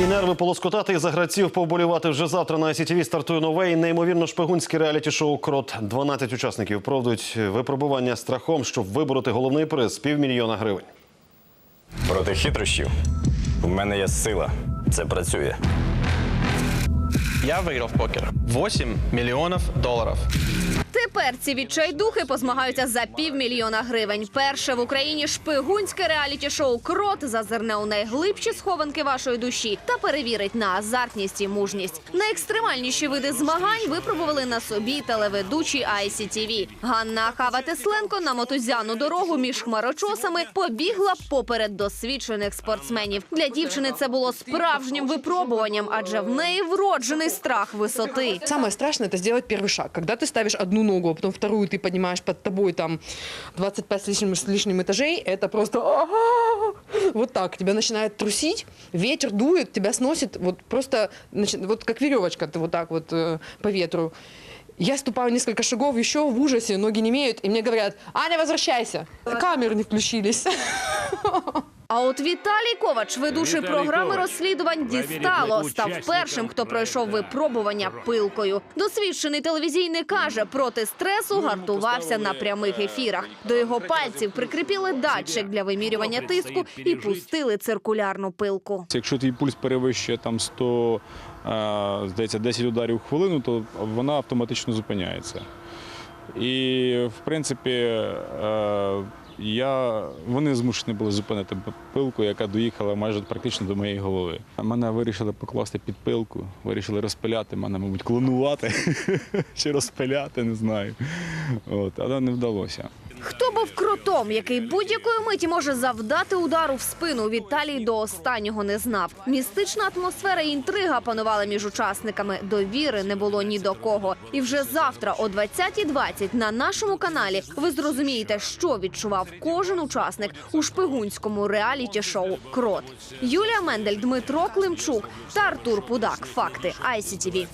І нерви полоскотати і за гравців повболівати вже завтра на ICTV стартує нове і неймовірно шпигунське реаліті-шоу Крот. 12 учасників проводять випробування страхом, щоб вибороти головний приз півмільйона гривень. Проти хитрощів в мене є сила. Це працює. Я выиграл в покер 8 миллионов долларов. Тепер ці відчайдухи позмагаються за півмільйона гривень. Перше в Україні шпигунське реаліті-шоу Крот зазирне у найглибші схованки вашої душі та перевірить на азартність і мужність. Найекстремальніші види змагань випробували на собі телеведучі ICTV. Ганна Хава Тесленко на мотузяну дорогу між хмарочосами побігла поперед досвідчених спортсменів. Для дівчини це було справжнім випробуванням, адже в неї вроджений страх висоти. Самое страшное это сделать первый шаг. Когда ты ставишь одну ногу, а потом вторую ты поднимаешь под тобой там 25 с лишним, с лишним этажей, это просто «А-а-а!» вот так. Тебя начинает трусить, ветер дует, тебя сносит вот просто начи- вот как веревочка ты вот так вот э, по ветру. Я ступаю несколько шагов еще в ужасе, ноги не имеют, и мне говорят, Аня, возвращайся. Камеры не включились. А от Віталій Ковач, ведучий Віталій програми Ковач. розслідувань, дістало. Став першим, хто пройшов випробування пилкою. Досвідчений телевізійний каже, проти стресу гартувався на прямих ефірах. До його пальців прикріпили датчик для вимірювання тиску і пустили циркулярну пилку. Якщо твій пульс перевищує там 100, е, здається, 10 ударів в хвилину, то вона автоматично зупиняється. І, в принципі, е, я, вони змушені були зупинити пилку, яка доїхала майже практично до моєї голови. Мене вирішили покласти під пилку, вирішили розпиляти, мене, мабуть, клонувати чи розпиляти, не знаю. От, але не вдалося. Хто був кротом, який будь-якої миті може завдати удару в спину, Віталій до останнього не знав. Містична атмосфера і інтрига панувала між учасниками. Довіри не було ні до кого. І вже завтра о 20.20 на нашому каналі ви зрозумієте, що відчував кожен учасник у шпигунському реаліті-шоу Крот. Юлія Мендель, Дмитро Климчук та Артур Пудак. Факти ICTV.